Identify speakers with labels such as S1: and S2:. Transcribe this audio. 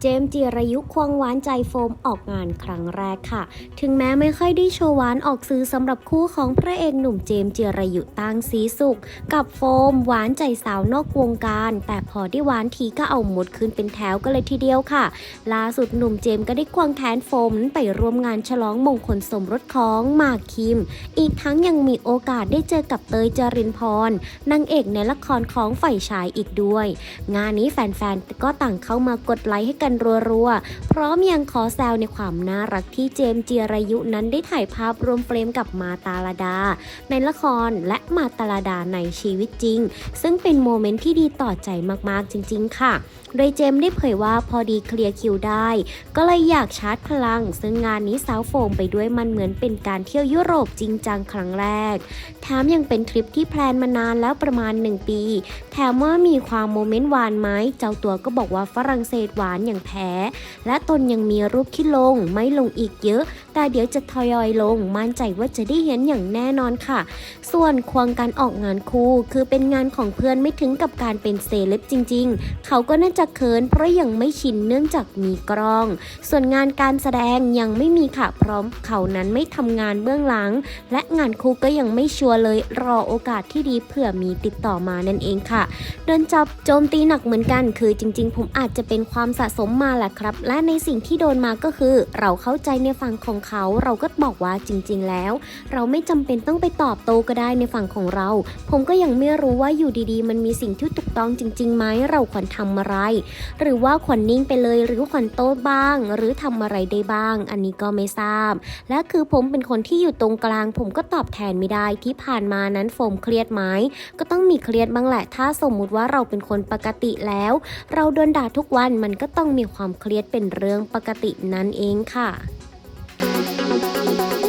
S1: เจมส์จิรายุควงหวานใจโฟมออกงานครั้งแรกค่ะ ถึงแม้ไม่ค่อยได้โชว์หวานออกซื้อสำหรับคู่ของพระเอกหนุ่มเจมส์จิรายุตั้งสีสุข กับโฟมหวานใจสาวนอกวงการ แต่พอได้หวานทีก็เอาหมดขึ้นเป็นแถวกันเลยทีเดียวค่ะ ล่าสุดหนุ่มเจมส์ก็ได้ควงแทนโฟมไปร่วมงานฉลองมงคลสมรสของหมากคิม อีกทั้งยังมีโอกาสได้เจอกับเตยจรินพรนางเอกในละครของฝ่ายชายอีกด้วย งานนี้แฟนๆก็ต่างเข้ามากดไลค์ให้กันรัวๆ พร้อมยังขอแซวในความน่ารักที่เจมส์จีรายุนั้นได้ถ่ายภาพรวมเฟรมกับมาตาลาดา ในละครและมาตาลาดาในชีวิตจริง ซึ่งเป็นโมเมนต์ที่ดีต่อใจมากๆจริง ๆ ค่ะ โดยเจมส์ได้เผยว่าพอดีเคลียร์คิวได้ ก็เลยอยากชาร์จพลัง ซึ่งงานนี้สาวโฟมไปด้วยมันเหมือนเป็นการเที่ยวยุโรปจริงจังครั้งแรกแถมยังเป็นทริปที่แพลนมานานแล้วประมาณ 1 ปี แถมว่ามีความโมเมนต์หวานไหมเจ้าตัวก็บอกว่าฝรั่งเศสหวานอย่างแพ้และตนยังมีรูปที่ลงไม่ลงอีกเยอะ แต่เดี๋ยวจะทยอยลง มั่นใจว่าจะได้เห็นอย่างแน่นอนค่ะ ส่วนควงการออกงานคู่คือเป็นงานของเพื่อนไม่ถึงกับการเป็นเซเลบจริง ๆ เขาก็น่าจะเขินเพราะยังไม่ชินเนื่องจากมีกล้อง ส่วนงานการแสดงยังไม่มีค่ะพร้อมเขานั้นไม่ทำงานเบื้องหลัง และงานคู่ก็ยังไม่ชัวร์เลยรอโอกาสที่ดีเผื่อมีติดต่อมานั่นเองค่ะโดนจับโจมตีหนักเหมือนกัน คือจริง ๆ ผมอาจจะเป็นความสะสมมาแหละครับ และในสิ่งที่โดนมาก็คือ เราเข้าใจในฝั่งของเขา เราก็บอกว่าจริง ๆ แล้ว เราไม่จำเป็นต้องไปตอบโต้ก็ได้ในฝั่งของเรา ผมก็ยังไม่รู้ว่าอยู่ดีๆ มันมีสิ่งที่ถูกต้องจริงๆไหมเราควรทำอะไร หรือว่าควรนิ่งไปเลยหรือควรโต้บ้าง หรือทำอะไรได้บ้าง อันนี้ก็ไม่ทราบ และคือผมเป็นคนที่อยู่ตรงกลาง ผมก็ตอบแทนไม่ได้ที่ผ่านมานั้นโฟมเครียดไหมก็ต้องมีเครียดบ้างแหละ ถ้าสมมุติว่าเราเป็นคนปกติแล้ว เราโดนด่าทุกวันมันก็ต้องมีความเครียดเป็นเรื่องปกตินั่นเองค่ะ Thank you.